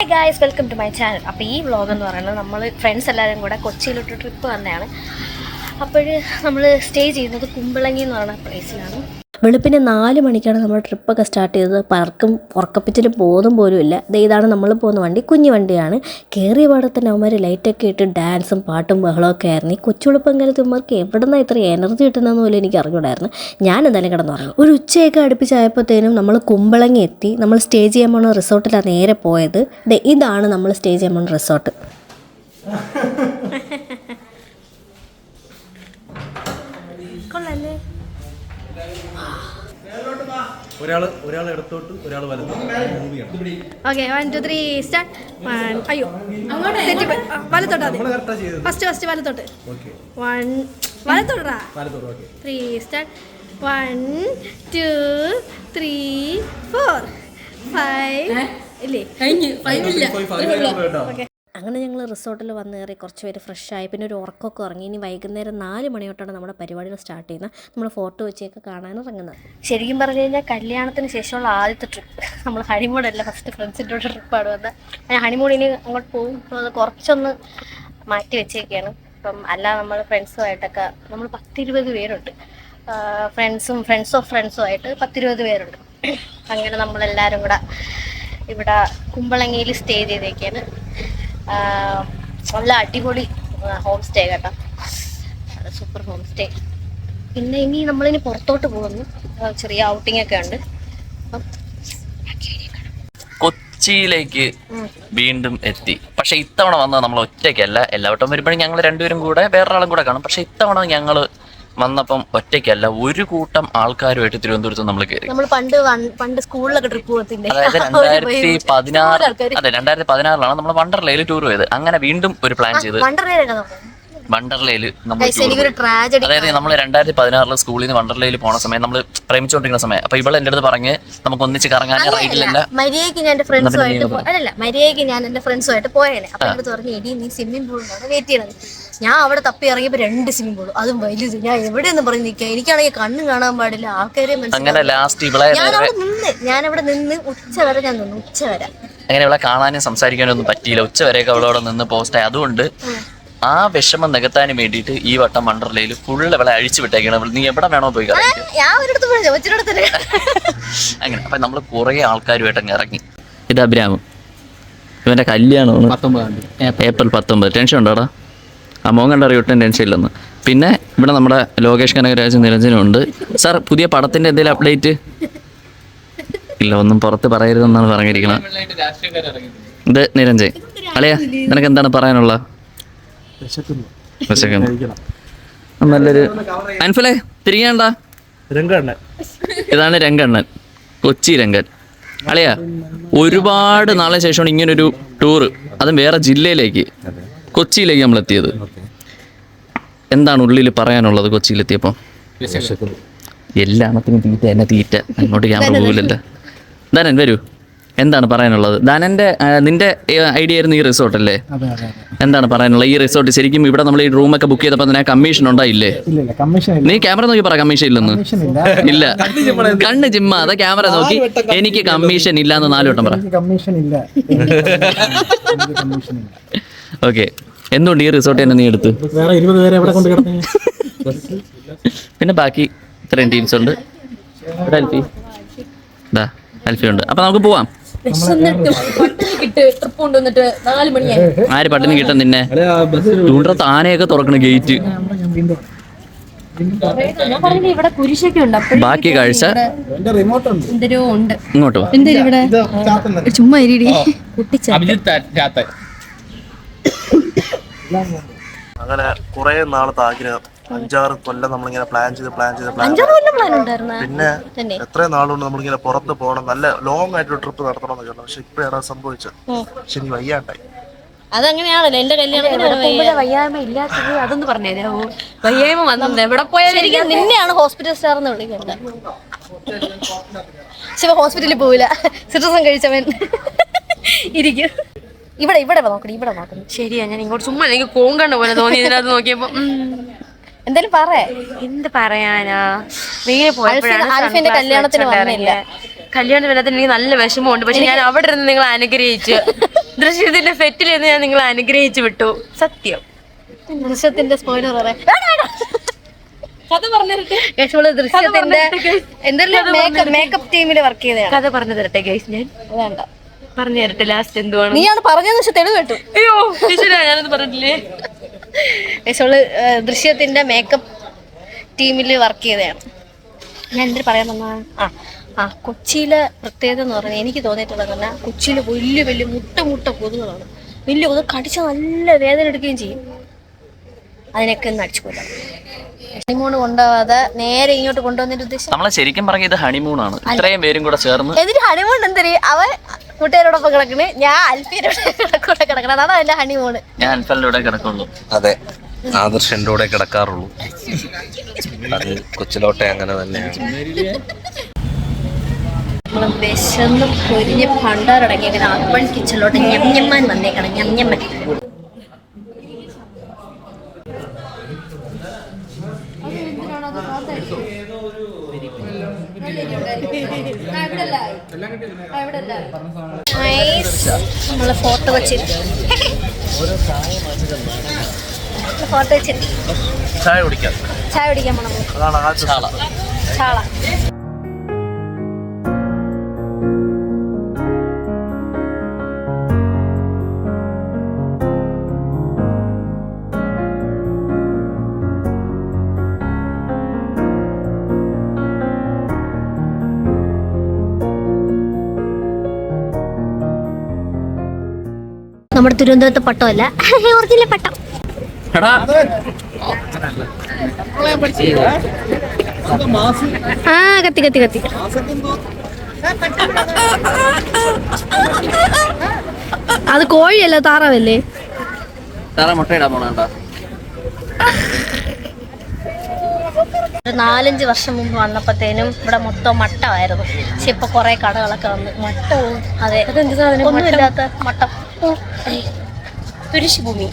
Guys welcome to my channel അപ്പോൾ ഈ vlog എന്ന് പറയുന്നത് നമ്മൾ ഫ്രണ്ട്സ് എല്ലാവരും കൂടെ കൊച്ചിയിലോട്ട് ട്രിപ്പ് വന്നതാണ്. അപ്പോൾ നമ്മൾ സ്റ്റേ ചെയ്യുന്നത് കുമ്പളങ്ങി എന്ന് പറയുന്ന പ്ലേസിലാണ് വെളുപ്പിന് നാല് മണിക്കാണ് നമ്മൾ ട്രിപ്പൊക്കെ സ്റ്റാർട്ട് ചെയ്തത്. പലർക്കും ഉറക്കപ്പിച്ചിട്ട് ബോധം പോലും ഇല്ല. ഇതാണ് നമ്മൾ പോകുന്ന വണ്ടി. കുഞ്ഞു വണ്ടിയാണ്. കയറിയ പാടെ തന്നെ അവന്മാർ ലൈറ്റൊക്കെ ഇട്ട് ഡാൻസും പാട്ടും ബഹളമൊക്കെ ആയിരുന്നു. ഈ കൊച്ചുളുപ്പങ്കലത്ത് ഇവർക്ക് എവിടെ ഇത്ര എനർജി കിട്ടുന്നതെന്ന് പോലും എനിക്ക് അറിഞ്ഞൂടായിരുന്നു. ഞാൻ എന്തായാലും കിടന്നു പറഞ്ഞു ഒരു ഉച്ചയൊക്കെ അടുപ്പിച്ചായപ്പോഴത്തേനും നമ്മൾ കുമ്പളങ്ങി എത്തി. നമ്മൾ സ്റ്റേ ചെയ്യാൻ പോണ റിസോർട്ടിലാണ് നേരെ പോയത്. ഇതാണ് നമ്മൾ സ്റ്റേ ചെയ്യാൻ പോണ റിസോർട്ട് കൊള്ളല്ലേ ഒരാൾ ഒരാൾ ഇടത്തോട്ട് ഒരാൾ വലത്തോട്ട്. മൂവിയാണ് okay one two three start one അയ്യോ തെറ്റിപ്പോയി. ആ, വലത്തോട്ട് നമ്മൾ കറക്റ്റാ ചെയ്തത്. ഫസ്റ്റ് ഫസ്റ്റ് വലത്തോട്ട്. ഓക്കെ വൺ വലത്തോട്ടാ വലത്തോട്ട് okay three start one two three four five ഇല്ലേ? കേട്ടോ അങ്ങനെ ഞങ്ങൾ റിസോർട്ടിൽ വന്ന് കയറി കുറച്ച് പേര് ഫ്രഷായി. പിന്നെ ഒരു ഉറക്കമൊക്കെ ഇറങ്ങി ഇനി വൈകുന്നേരം നാല് മണിയോട്ടാണ് നമ്മുടെ പരിപാടികൾ സ്റ്റാർട്ട് ചെയ്യുന്നത്. നമ്മൾ ഫോട്ടോ വെച്ചൊക്കെ കാണാൻ ഇറങ്ങുന്നത്. ശരിക്കും പറഞ്ഞു കഴിഞ്ഞാൽ കല്യാണത്തിന് ശേഷമുള്ള ആദ്യത്തെ ട്രിപ്പ് നമ്മൾ ഹണിമൂണല്ല ഫസ്റ്റ് ഫ്രണ്ട്സിന്റെ കൂടെ ട്രിപ്പാണ് വന്നത്. ഞാൻ ഹണിമൂണിന് അങ്ങോട്ട് പോകും. അത് കുറച്ചൊന്ന് മാറ്റി വെച്ചേക്കാണ്. ഇപ്പം അല്ല നമ്മൾ ഫ്രണ്ട്സുമായിട്ടൊക്കെ നമ്മൾ പത്തിരുപത് പേരുണ്ട്. ഫ്രണ്ട്സും ഫ്രണ്ട്സ് ഓഫ് ഫ്രണ്ട്സും ആയിട്ട് പത്തിരുപത് പേരുണ്ട്. അങ്ങനെ നമ്മളെല്ലാവരും കൂടെ ഇവിടെ കുമ്പളങ്ങിയിൽ സ്റ്റേ ചെയ്തേക്കാണ്. നല്ല അടിപൊളി ഹോം സ്റ്റേ കേട്ടോ. സൂപ്പർ ഹോം സ്റ്റേ പിന്നെ ഇനി നമ്മളിനി പുറത്തോട്ട് പോകുന്നു. ചെറിയ ഔട്ടിംഗ് ഒക്കെ ഉണ്ട്. അപ്പം കൊച്ചിയിലേക്ക് വീണ്ടും എത്തി. പക്ഷെ ഇത്തവണ വന്നത് നമ്മൾ ഒറ്റയ്ക്കല്ല. എല്ലാവട്ടം വരുമ്പോഴും ഞങ്ങൾ രണ്ടുപേരും കൂടെ വേറൊരാളും കൂടെ കാണും. പക്ഷെ ഇത്തവണ ഞങ്ങൾ വന്നപ്പം ഒറ്റയ്ക്കല്ല ഒരു കൂട്ടം ആൾക്കാരുമായിട്ട് തിരുവനന്തപുരത്ത് നമ്മൾ കയറി നമ്മൾ പണ്ട് പണ്ട് സ്കൂളിലൊക്കെ ട്രിപ്പ് പോകത്തില്ലേ? അതായത് രണ്ടായിരത്തി പതിനാറ് അതെ രണ്ടായിരത്തി പതിനാറിലാണ് നമ്മൾ വണ്ടർലയിൽ ടൂർ പോയത്. അങ്ങനെ വീണ്ടും ഒരു പ്ലാൻ ചെയ്ത് വണ്ടർലയിൽ നമ്മൾ അതായത് നമ്മൾ രണ്ടായിരത്തി പതിനാറിൽ സ്കൂളിൽ നിന്ന് വണ്ടർലയിൽ പോണ സമയം നമ്മൾ പ്രേമിച്ചുകൊണ്ടിരിക്കുന്ന സമയം. അപ്പൊ ഇവളെ എന്റെ അടുത്ത് പറഞ്ഞ് നമുക്ക് ഒന്നിച്ച് കറങ്ങാൻ റൈഡിലല്ല മര്യാദയ്ക്ക് ഞാൻ എന്റെ ഫ്രണ്ട്സുമായിട്ട് അല്ലല്ല മര്യാദയ്ക്ക് ഞാൻ എന്റെ ഫ്രണ്ട്സുമായിട്ട് പോയേനെ. അപ്പൊ പറഞ്ഞു എടി നീ സ്വിമ്മിംഗ് പൂളിലാണ് വെയിറ്റ് ചെയ്യണത്. ഞാൻ അവിടെ തപ്പി ഇറങ്ങിയപ്പോ രണ്ട് സ്വിമ്മിംഗ് പൂൾ അതും വലുത് ഞാൻ എവിടെയെന്ന് പറഞ്ഞ് നിൽക്കാം എനിക്കാണെങ്കിൽ കണ്ണും കാണാൻ പാടില്ല. ആൾക്കാരെ അങ്ങനെ ലാസ്റ്റ് ഇവളെ ഞാൻ അവിടെ നിന്ന് ഞാൻ അവിടെ നിന്ന് ഉച്ച വരെ ഞാൻ നിന്നു. ഉച്ച വരെ. അങ്ങനെ ഇവളെ കാണാനും സംസാരിക്കാനും ഒന്നും പറ്റിയില്ല. ഉച്ച വരെയൊക്കെ അവളോടെ നിന്ന് പോസ്റ്റായി അതുകൊണ്ട് ആ വിഷമം നികത്താനും വേണ്ടിയിട്ട് ഈ വട്ടം വണ്ടർലയിൽ ഫുള്ള് ഇവിടെ അഴിച്ചു വിട്ടേക്കണം. നീ എവിടെ വേണോ പോയി അങ്ങനെ. അപ്പൊ നമ്മൾ കുറെ ആൾക്കാരുമായിട്ട് അങ്ങ് ഇറങ്ങി. ഇത് അഭിരാമം. ഇവന്റെ കല്യാണമാണ്. ഏപ്രിൽ പത്തൊമ്പത്. ടെൻഷൻ ഉണ്ടോടാ? ആ മോൻ കണ്ട ഒട്ടും ടെൻഷൻ ഇല്ലെന്ന്. പിന്നെ ഇവിടെ നമ്മുടെ ലോകേഷ് കനകരാജ് നിരഞ്ജനുണ്ട്. സാർ പുതിയ പടത്തിന്റെ എന്തെങ്കിലും അപ്ഡേറ്റ് ഇല്ല ഒന്നും പുറത്ത് പറയരുതെന്നാണ് പറഞ്ഞിരിക്കുന്നത് ഇത് നിരഞ്ജൻ. അളിയ നിനക്ക് എന്താണ് പറയാനുള്ള. നല്ലൊരു അൻഫലേ തിരികണ്ട ഇതാണ് രംഗണ്ണൻ. കൊച്ചി രംഗൻ. അളിയ ഒരുപാട് നാളെ ശേഷമാണ് ഇങ്ങനൊരു ടൂറ് അതും വേറെ ജില്ലയിലേക്ക്. കൊച്ചിയിലേക്ക് നമ്മൾ എത്തിയത് എന്താണ് ഉള്ളിൽ പറയാനുള്ളത് കൊച്ചിയിലെത്തിയപ്പോൾ എല്ലാണത്തിനും തീറ്റ എന്നെ തീറ്റ. അങ്ങോട്ട് ക്യാമറ പോകില്ലല്ലോ ധനൻ വരൂ. എന്താണ് പറയാനുള്ളത്? ധനന്റെ നിന്റെ ഐഡിയ ആയിരുന്നു ഈ റിസോർട്ട് അല്ലേ? അതെ അതെ അതെ. എന്താണ് പറയാനുള്ളത്? ഈ റിസോർട്ട് ശരിക്കും ഇവിടെ നമ്മൾ ഈ റൂമൊക്കെ ബുക്ക് ചെയ്തപ്പോൾ തന്നെ കമ്മീഷൻ ഉണ്ടായില്ലേ? നീ ക്യാമറ നോക്കി പറ കമ്മീഷൻ ഇല്ലെന്ന്. കമ്മീഷൻ ഇല്ല. ഇല്ല. കണ്ണ് ജിമ്മ അതെ ക്യാമറ നോക്കി. എനിക്ക് കമ്മീഷൻ ഇല്ല എന്ന് നാല് വട്ടം പറ. കമ്മീഷൻ ഇല്ല. കമ്മീഷൻ ഇല്ല. ഓക്കെ എന്തുകൊണ്ട് ഈ റിസോർട്ട് തന്നെ നീ എടുത്ത്? വേറെ ഇരുപത് പേരെ എവിടെ കൊണ്ട് കിടന്നു? പിന്നെ ബാക്കി ഇത്രയും ടീംസ് ഉണ്ട്. ഇവിടെ അൽഫി ഇതാ അൽഫി ഉണ്ട് അപ്പൊ നമുക്ക് പോവാം. ആര് പട്ടിണി കിട്ടും നിന്നെ? ചൂണ്ട താനെയൊക്കെ തുറക്കണ ഗേറ്റ് ബാക്കി കാഴ്ച? ഇങ്ങോട്ട് ചുമ്മാ അങ്ങനെ കുറെ നാളത്തെ ആഗ്രഹം. അഞ്ചാറ് കൊല്ലം നമ്മളിങ്ങനെ പ്ലാൻ ചെയ്ത് പ്ലാൻ ചെയ്ത് പ്ലാൻ അഞ്ചാറ് കൊല്ലം പ്ലാൻ ഉണ്ടായിരുന്ന പിന്നെ എത്ര എത്രയും നാളുകൊണ്ട് നമ്മളിങ്ങനെ പുറത്ത് പോകണം. നല്ല ലോങ് ആയിട്ടൊരു ട്രിപ്പ് നടത്തണം എന്നൊക്കെ പക്ഷെ ഇപ്പോഴാണ് അത് സംഭവിച്ചത്. പക്ഷെ ഇനി വയ്യാണ്ടായി. അതങ്ങനെയാണല്ലോ? എന്റെ കല്യാണത്തിന് വയ്യായ്മ ഇല്ലാത്തത് അതൊന്ന് പറഞ്ഞേരോ വയ്യായ്മ വന്നത് എവിടെ പോയാലും ശരിക്കും നിന്നെയാണ് ഹോസ്പിറ്റൽ സ്റ്റാർ എന്ന് വിളിക്കേണ്ടത്. ശിവ ഹോസ്പിറ്റലിൽ പോവില്ല. സിട്രസം കഴിച്ചവൻ. ഇരിക്കും. ഇവിടെ ഇവിടെ നോക്കണം ഇവിടെ നോക്കണം ശരിയാ ഞാൻ ഇങ്ങോട്ട് ചുമ്മാ എനിക്ക് കോങ്കണ്ട പോലെ തോന്നി ഇതിനകത്ത് നോക്കിയപ്പോ. എന്തായാലും പറ. എന്ത് പറയാനാ? വെയിലെ പോയപ്പോഴാണ് കല്യാണത്തിന് വന്നില്ല. കല്യാണത്തിന് എനിക്ക് നല്ല വിഷമമുണ്ട്. പക്ഷെ ഞാൻ അവിടെ ഇരുന്ന് നിങ്ങൾ അനുഗ്രഹിച്ച്. ദൃശ്യത്തിന്റെ സെറ്റിൽ ഇരുന്ന് ഞാൻ നിങ്ങളെ അനുഗ്രഹിച്ചു വിട്ടു. സത്യം. ദൃശ്യത്തിന്റെ സ്പോയിലർ പറയാം കഥ പറഞ്ഞിട്ട് യശോൾ ദൃശ്യത്തിന്റെ എന്തെല്ലാം മേക്കപ്പ് ടീമിൽ വർക്ക് കഥ പറഞ്ഞു തരട്ടെ ഗൈസ് ഞാൻ. വേണ്ട. പറഞ്ഞു തരട്ടെ ലാസ്റ്റ് എന്തുവാണ് നീയാണ് പറഞ്ഞതെന്ന് വെച്ചാൽ തെളിവ് കേട്ടു. അയ്യോ ഈശ്വരാ, ഞാനത് പറഞ്ഞില്ലേ ഏശോൾ ദൃശ്യത്തിന്റെ മേക്കപ്പ് ടീമിൽ വർക്ക് ചെയ്തതാണ്. ഞാൻ എന്തിനു പറയാൻ വന്നാ ആ ആ കൊച്ചിയിലെ പ്രത്യേകത എന്ന് പറഞ്ഞാൽ എനിക്ക് തോന്നിയിട്ടുള്ളത് തന്നെ കൊച്ചിയിൽ വലിയ വലിയ മുട്ട മുട്ട കൊതുകളാണ് വലിയ കൊതുക് കടിച്ച നല്ല വേദന എടുക്കുകയും ചെയ്യും. അതിനൊക്കെ ഒന്ന് അടിച്ചു കൊല്ലാം ഹണിമൂൺ കൊണ്ടുപോവാതെ നേരെ ഇങ്ങോട്ട് കൊണ്ടുവന്നിട്ട് ഉദ്ദേശം നമ്മളെ ശരിക്കും പറഞ്ഞ ഇത് ആണ്. ഇത്രയും പേരും കൂടെ ചേർന്ന് എന്നിട്ട് ഹണിമൂൺ എന്തരി അവൻ കൂട്ടുകാരോടൊപ്പം കിടക്കണ്. ഞാൻ അൽഫിയുടെ കൂടെ കിടക്കണം. അതാണ് അതിന്റെ ഹണിമൂണ് ഞാൻ അൽഫലിന്റെ കൂടെ കിടക്കുള്ളൂ. അതെ. ആദർശ് എന്റെ കൂടെ കിടക്കാറുള്ളൂ. അത് കൊച്ചിലോട്ടെ അങ്ങനെ തന്നെയാണ്. നമ്മൾ വിശന്ന് പൊരിഞ്ഞ് ഭണ്ടാരടങ്ങിയേക്കണ അപ്പൻ കിച്ചണിലോട്ട് ഞമ്മൻ വന്നേക്കണം. ഞമ്മൻ നമ്മൾ ഫോട്ടോ വെച്ചിട്ട്. ഫോട്ടോ വെച്ചിട്ട്. ചായ കുടിക്കാം. ചായ കുടിക്കാൻ പോണം. ചാള. നമ്മുടെ തിരുവനന്തപുരത്തെ പട്ടമല്ല. ഒറിജിനൽ പട്ടം. ആ കത്തി കത്തി കത്തി. അത് കോഴിയല്ല താറാവല്ലേ? നാലഞ്ച് വർഷം മുമ്പ് വന്നപ്പോഴത്തേനും ഇവിടെ മൊത്തം മട്ടമായിരുന്നു. പക്ഷെ ഇപ്പൊ കുറെ കടകളൊക്കെ വന്നു മട്ടവും അതെ ഒന്നുമില്ലാത്ത മട്ടം. തുരിശ് ഭൂമി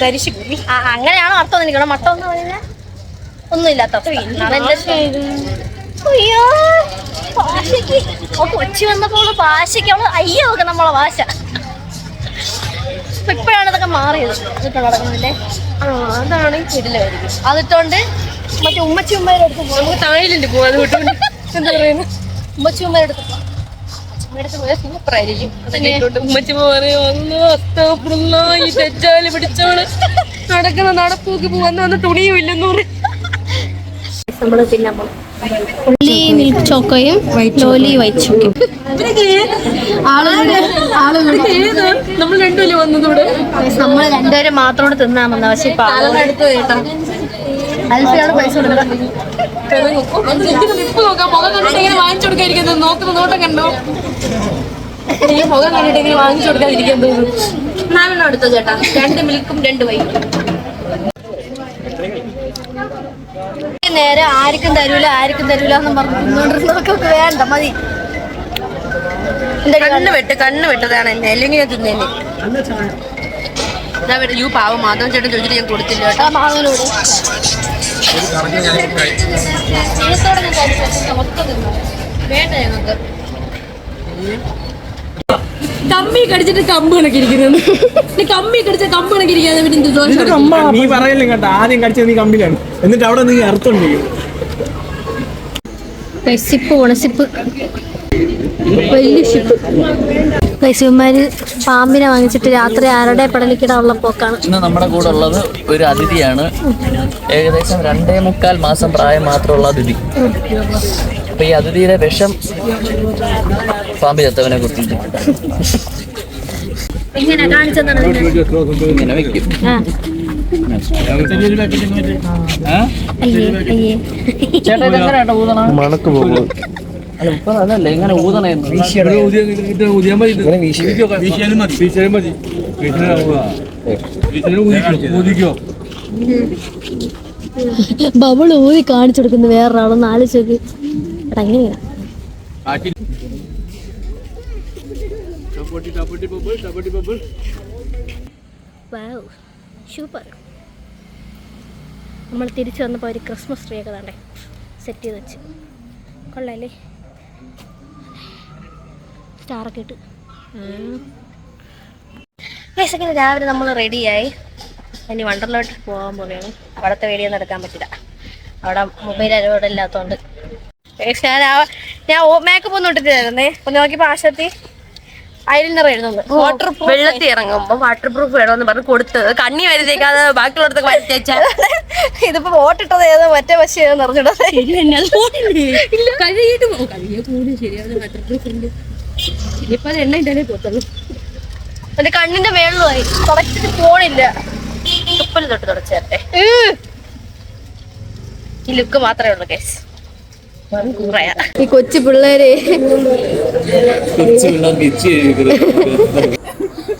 തരിശ് ഭൂമി അങ്ങനെയാണോ അർത്ഥം എനിക്ക് മട്ടം എന്ന് പറയുന്നത് ഒന്നുമില്ലാത്ത അയ്യോ ഭാഷയ്ക്ക്. കൊച്ചി വന്നപ്പോൾ ഭാഷയ്ക്ക് അവൾ അയ്യോ ഒക്കെ നമ്മളെ ഭാഷ. ഇപ്പോഴാണ് ഇതൊക്കെ മാറിയത്. ഇതിട്ട് നടക്കുന്നില്ലേ? ആ അതാണ് കിടിലായിരിക്കും അതിട്ടോണ്ട് മറ്റേ ഉമ്മച്ചി ഉമ്മയുടെ അടുത്ത് പോകും നമുക്ക് തായിലുണ്ട് പോകാൻ എന്താ പറയുന്നത് ഉമ്മച്ചി ഉമ്മയുടെ അടുത്ത് പോകും അടുത്ത് പോയാൽ സൂപ്പർ ഉമ്മച്ചി പറയും ഒന്ന് അസ്തഫുള്ള ഈ തെറ്റാൽ പിടിച്ചോൾ നടക്കുന്ന നടപ്പൂക്ക് പോവാന്ന് വന്ന് തുണിയും ഇല്ലെന്ന് പറയും. നമ്മൾ പിന്നെ ഉള്ളി മിൽക്ക് ചോക്കോയും ലോലി വൈറ്റ് ചോക്കയും നമ്മൾ വന്നതൂടെ നമ്മൾ രണ്ടുപേരും മാത്രം തിന്നാമെന്ന പക്ഷെ ഇപ്പൊ എടുത്തു കേട്ടാ. അൽഫിയാണ് പൈസ കൊടുക്കുന്നത്. നിപ്പ് നോക്കാം മുഖം കണ്ടിട്ട് ഇങ്ങനെ വാങ്ങിച്ചു നോക്കുന്ന നോട്ടം കണ്ടോ? ഈ മുഖം കണ്ടിട്ട് ഇങ്ങനെ വാങ്ങിച്ചു കൊടുക്കാതിരിക്കാൻ തോന്നുന്നു നാലെണ്ണം എടുത്തോ ചേട്ടാ. രണ്ട് മിൽക്കും രണ്ട് നേരെ ആർക്കും തരൂല ആർക്കും തരൂല എന്ന് പറഞ്ഞു തിന്നോണ്ടിരുന്നതൊക്കെ വേണ്ട മതി. കണ്ണ് വെട്ട് കണ്ണ് വെട്ടതാണ് എന്നെ. അല്ലെങ്കിൽ ഞാൻ തിന്നേനെ. ഞാൻ യു പാവം മാധവൻ ചേട്ടൻ ചോദിച്ചിട്ട് ഞാൻ കൊടുത്തില്ല കേട്ടോ. ആ ഞാൻ വേണ്ട ഞങ്ങൾക്ക്. കമ്പി കടിച്ചിട്ട് കമ്പ് കണക്കിരിക്കുന്നു കമ്മി കടിച്ച കമ്പ് കണക്കിരിക്കാതെ പിന്നെ എന്ത് ദോഷം നീ പറയല്ലേ കേട്ടോ ആദ്യം കടിച്ചത് നീ കമ്പിലാണ്. എന്നിട്ട് അവിടെ നീ അർത്ഥമുണ്ട് സിപ്പ് പോണ സിപ്പ് വലിയ ഷിപ്പ്. പൈസമാര് പാമ്പിനെ വാങ്ങിച്ചിട്ട് രാത്രി ആരുടെ പടലിക്കിടാനുള്ള പോക്കാണ്. ഇന്ന് നമ്മുടെ കൂടെ ഉള്ളത് ഒരു അതിഥിയാണ്. ഏകദേശം രണ്ടേ മുക്കാൽ മാസം പ്രായം മാത്രമുള്ള അതിഥി. അപ്പൊ ഈ അതിഥിയുടെ വിഷം പാമ്പ് ചത്തവനെ കുറിച്ച് കാണിച്ചെന്നാണ് ഇങ്ങനെ വെക്കും. ചേട്ടാ ഊതണം ഊതണ? മണക്ക് പോകും അല്ല ഇപ്പൊ അതല്ല ഊതണേന്ന് ബബിൾ ഊതി കാണിച്ചു കൊടുക്കുന്നു വേറൊരാളൊന്ന് ആലോചിച്ച് എടാ എങ്ങനെയാ? സൂപ്പർ. നമ്മൾ തിരിച്ചു വന്നപ്പോൾ ഒരു ക്രിസ്മസ് ട്രീ ഒക്കെ തന്നെ സെറ്റ് ചെയ്ത് വെച്ച്. കൊള്ളാല്ലേ? സ്റ്റാറൊക്കെ ഇട്ട് അങ്ങനെ രാവിലെ നമ്മൾ റെഡിയായി ഇനി വണ്ടർലോട്ട് പോകാൻ പോവുകയാണ്. അവിടുത്തെ വീഡിയോ എടുക്കാൻ പറ്റില്ല. അവിടെ മൊബൈൽ അലോഡ് ഇല്ലാത്തതുകൊണ്ട് ഞാൻ ഞാൻ മേക്കപ്പ് ഒന്നും ഇട്ടിട്ടില്ലായിരുന്നേ ഒന്ന് നോക്കിയപ്പോൾ ആശത്തി വെള്ളത്തി എഴുതുന്നു വാട്ടർ വെള്ളത്തിൽ ഇറങ്ങുമ്പോ വാട്ടർ പ്രൂഫ് വേണമെന്ന് പറഞ്ഞ് കൊടുത്തത് കണ്ണി വരുത്തേക്കാതെ ബാക്കിയുള്ളടത്ത് വരത്തേച്ചാ ഇതിപ്പോ വോട്ടിട്ടത് ഏത് മറ്റേ പക്ഷേ പോകും കഴുകിയ പോലും ശരിയാണ് വാട്ടർ പ്രൂഫ് ഉണ്ട്. ഇനിയിപ്പോ അത് എണ്ണ ഇട്ടാലേ പോത്തുള്ളൂ. എന്റെ കണ്ണിന്റെ മേളിലുമായി തുടച്ചിട്ട് പോണില്ല. തുപ്പൽ തൊട്ട് തുടച്ചേരട്ടെ. ഈ ലുക്ക് മാത്രമേ ഉള്ളൂ കേസ് ഈ കൊച്ചു പിള്ളേര്.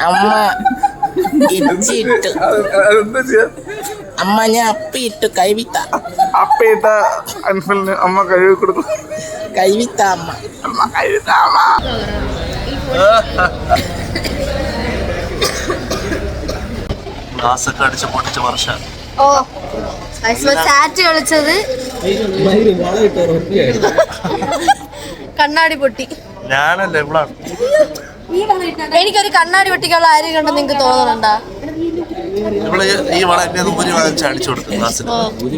അമ്മ ഇച്ചിട്ട്. അമ്മ ഞാൻ അപ്പിയിട്ട് കൈവിത്ത. അപ്പയിട്ട അൻഫലിന് അമ്മ കഴുകി കൊടുത്തു. കൈവിത്ത അമ്മ. ഗ്ലാസ് അടിച്ച് പൊട്ടിച്ച വർഷം. ഓ സാറ്റ് കളിച്ചത്. കണ്ണാടി പൊട്ടി. ഞാനല്ലേ ഇവിടാണ് എനിക്കൊരു കണ്ണാടി പൊട്ടിക്കുള്ള ആരും കണ്ടെന്ന് നിങ്ങക്ക് തോന്നുന്നുണ്ടാ ഇവിടെ ഈ വള എന്നെ ഉപരി വാങ്ങിച്ച് അടിച്ചു കൊടുത്തു ഗ്ലാസ്സിന്.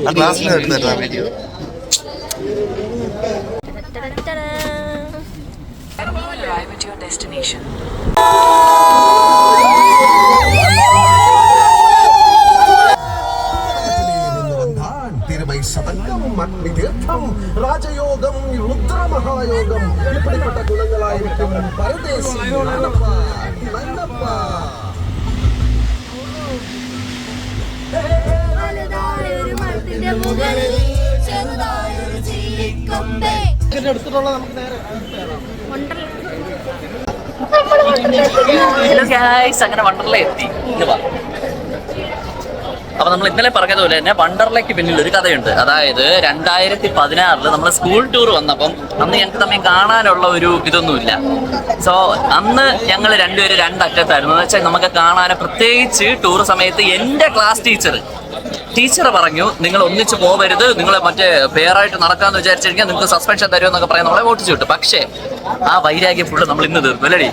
ആ ഗ്ലാസ്സിന് destination. സതംഗം രാജയോഗം രുദ്രമഹായോഗം. ഇപ്പടിപ്പെട്ട ഗുണങ്ങളായിരിക്കും പരദേശി നന്നപ്പ അടുത്തുള്ള നമുക്ക് നേരെ അങ്ങനെ വണ്ടർല എത്തി. അപ്പൊ നമ്മൾ ഇന്നലെ പറഞ്ഞതുപോലെ തന്നെ വണ്ടർലയ്ക്ക് പിന്നിൽ ഒരു കഥയുണ്ട്. അതായത് രണ്ടായിരത്തി പതിനാറിൽ നമ്മൾ സ്കൂൾ ടൂർ വന്നപ്പം അന്ന് ഞങ്ങൾക്ക് തമ്മിൽ കാണാനുള്ള ഒരു ഇതൊന്നുമില്ല. സോ അന്ന് ഞങ്ങൾ രണ്ടുപേരും രണ്ടറ്റത്തായിരുന്നു. എന്ന് വെച്ചാൽ നമുക്ക് കാണാൻ പ്രത്യേകിച്ച് ടൂർ സമയത്ത് എന്റെ ക്ലാസ് ടീച്ചർ ടീച്ചർ പറഞ്ഞു നിങ്ങൾ ഒന്നിച്ച് പോവരുത് നിങ്ങൾ മറ്റേ പേരായിട്ട് നടക്കാന്ന് വിചാരിച്ചിരിക്കാൻ നിങ്ങൾക്ക് സസ്പെൻഷൻ തരുമെന്നൊക്കെ പറയാൻ നമ്മളെ വോട്ട് ചെയ്തു പക്ഷേ ആ വൈരാഗ്യം ഫുള്ള് നമ്മൾ ഇന്ന് തീർന്നു അല്ലടി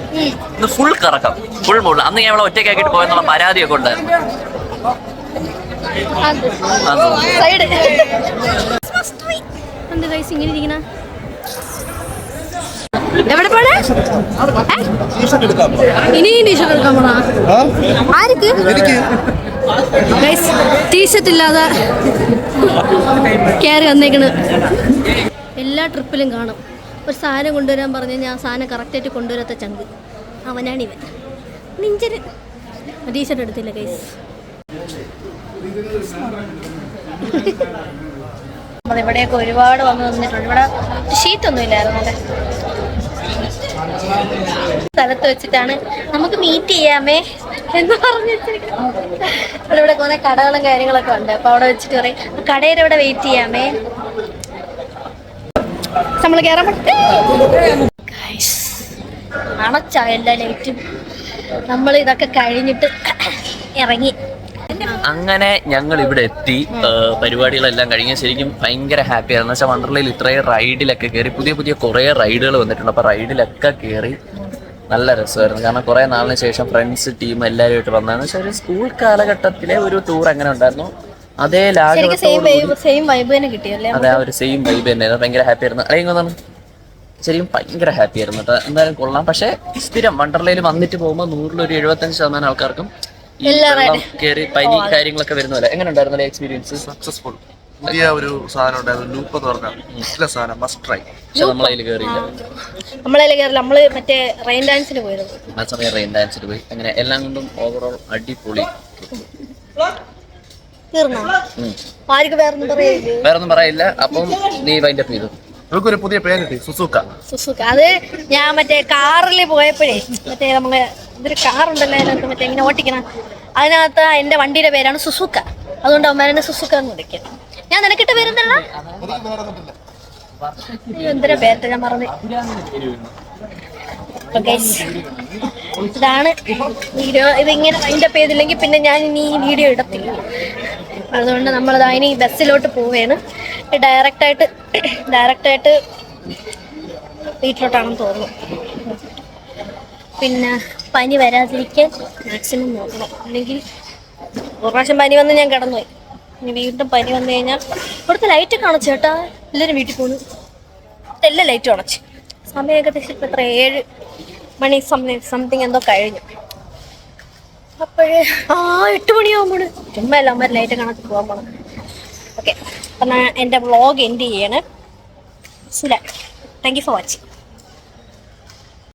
ഇന്ന് ഫുൾ കറക്കം ഫുൾ മുള്ള അന്ന് ഞാൻ അവളെ ഒറ്റയ്ക്കാക്കിയിട്ട് പോയെന്നുള്ള പരാതിയൊക്കെ ഉണ്ടായിരുന്നു എവിടെ പോണേ? ഇനി ടീഷർട്ട് എടുക്കാൻ പോണാ? ആർക്ക്? ടീഷർട്ട് ഇല്ലാതെ കയറി വന്നേക്കണ്. എല്ലാ ട്രിപ്പിലും കാണും. ഒരു സാധനം കൊണ്ടുവരാൻ പറഞ്ഞ് ഞാൻ സാധനം കറക്റ്റായിട്ട് കൊണ്ടുവരാത്ത ചങ്ക്. അവനാണിവൻ നിഞ്ചന് ടീഷർട്ട് എടുത്തില്ല കൈസ് ഇവിടെയൊക്കെ ഒരുപാട് വന്ന് നിന്നിട്ടുണ്ട്. ഇവിടെ ഷീറ്റൊന്നും ഇല്ലായിരുന്നു അവിടെ സ്ഥലത്ത് വെച്ചിട്ടാണ്. നമുക്ക് മീറ്റ് ചെയ്യാമേ. എന്ന് പറഞ്ഞിട്ട് ഇവിടെ കുറെ കടകളും കാര്യങ്ങളൊക്കെ ഉണ്ട്. അപ്പൊ അവിടെ വെച്ചിട്ട് പറയും കടയിൽ ഇവിടെ വെയിറ്റ് ചെയ്യാമേ. നമ്മൾ കയറാൻ അണച്ച എല്ലാ ലൈറ്റും നമ്മൾ ഇതൊക്കെ കഴിഞ്ഞിട്ട് ഇറങ്ങി. അങ്ങനെ ഞങ്ങൾ ഇവിടെ എത്തി. പരിപാടികളെല്ലാം കഴിഞ്ഞ ശരിക്കും ഭയങ്കര ഹാപ്പി ആയിരുന്നു. വെച്ചാൽ വണ്ടർലയിൽ ഇത്രയും റൈഡിലൊക്കെ കയറി പുതിയ പുതിയ കുറേ റൈഡുകൾ വന്നിട്ടുണ്ട്. അപ്പോൾ റൈഡിലൊക്കെ കയറി നല്ല രസമായിരുന്നു. കാരണം കുറേ നാളിന് ശേഷം ഫ്രണ്ട്സ് ടീം എല്ലാവരുമായിട്ട് വന്നതെന്ന് വെച്ചാൽ ഒരു സ്കൂൾ കാലഘട്ടത്തിലെ ഒരു ടൂർ അങ്ങനെ ഉണ്ടായിരുന്നു. അതേ ലാഗ് സെയിം വൈബ് സെയിം വൈബ് തന്നെ കിട്ടിയല്ലേ അതെ ആ ഒരു സെയിം വൈബ് തന്നെയായിരുന്നു ഭയങ്കര ഹാപ്പി ആയിരുന്നു. അല്ലെങ്കിൽ ഒന്നാണ് ശരിക്കും ഭയങ്കര ഹാപ്പി ആയിരുന്നു. കേട്ടോ എന്തായാലും കൊള്ളാം. പക്ഷേ സ്ഥിരം വണ്ടർലയിൽ വന്നിട്ട് പോകുമ്പോൾ നൂറിലൊരു എഴുപത്തഞ്ച് ശതമാനം ആൾക്കാർക്കും ഈ വെള്ളം കയറി പനി കാര്യങ്ങളൊക്കെ വരുന്നതല്ലേ എങ്ങനെ ഉണ്ടായിരുന്നല്ലേ എക്സ്പീരിയൻസ് സക്സസ്ഫുൾ പുതിയ ഒരു സാധനം ഉണ്ടായിരുന്നു ലൂപ്പ് എന്ന് പറഞ്ഞാൽ നല്ല സാധനം മസ്റ്റ് ട്രൈ പക്ഷെ നമ്മളതിൽ കയറിയില്ല നമ്മളെ കയറില്ല നമ്മൾ മറ്റേ റെയിൻ ഡാൻസിന് പോയിരുന്നു. ആ സമയം റെയിൻ ഡാൻസിന് പോയി. അങ്ങനെ എല്ലാം കൊണ്ടും ഓവറോൾ അടിപൊളി തീർന്നോ? ആർക്ക് വേറൊന്നും പറയില്ലേ വേറെ ഒന്നും പറയില്ല. അപ്പം നീ വൈൻഡ് അപ്പ് ചെയ്തു നമുക്കൊരു പുതിയ പേരുണ്ട് സുസുക്ക. സുസൂക്ക. അത് ഞാൻ മറ്റേ കാറിൽ പോയപ്പോഴേ മറ്റേ നമ്മൾ ഇതൊരു കാറുണ്ടല്ലോ അതിനകത്ത് മറ്റേ ഇങ്ങനെ ഓട്ടിക്കണം. അതിനകത്ത് എന്റെ വണ്ടിയുടെ പേരാണ് സുസുക്ക. അതുകൊണ്ട് അവന്മാരെന്നെ സുസുക്ക എന്ന് വിളിക്കും. ഞാൻ നിനക്കിട്ട് വരുന്നില്ല എന്തിനാ പേരിട്ട് ഞാൻ മറന്നു? ഇതാണ് വീഡിയോ. ഇതിങ്ങനെ അതിന്റെ ചെയ്തില്ലെങ്കിൽ പിന്നെ ഞാൻ ഇനി ഈ വീഡിയോ ഇടത്തില്ല. അതുകൊണ്ട് നമ്മളത് ഇനി ബസ്സിലോട്ട് പോവുകയാണ് ഡയറക്റ്റായിട്ട് ഡയറക്റ്റായിട്ട് വീട്ടിലോട്ടാണെന്ന് തോന്നുന്നു. പിന്നെ പനി വരാതിരിക്കാൻ മാക്സിമം നോക്കണം. അല്ലെങ്കിൽ ഒരു പ്രാവശ്യം പനി വന്ന് ഞാൻ കിടന്നുപോയി. ഇനി വീണ്ടും പനി വന്നു കഴിഞ്ഞാൽ ഇവിടുത്തെ ലൈറ്റ് കാണിച്ചു ചേട്ടാ? എല്ലാവരും വീട്ടിൽ പോകുന്നു എല്ലാ ലൈറ്റും അണച്ചു. സമയം ഏകദേശം ഇപ്പം എത്ര? ഏഴ് മണി സമയം സംതിങ് എന്തോ കഴിഞ്ഞു. അപ്പോഴേ ആ എട്ട് മണിയാകുമ്പോൾ ചുമ്മാ എല്ലാം അമ്മ ലൈറ്റ് കാണാൻ പോകാൻ പോകണം ഓക്കെ അപ്പം ഞാൻ എന്റെ വ്ളോഗ് എൻഡ് ചെയ്യണേ. Sula. Thank you for watching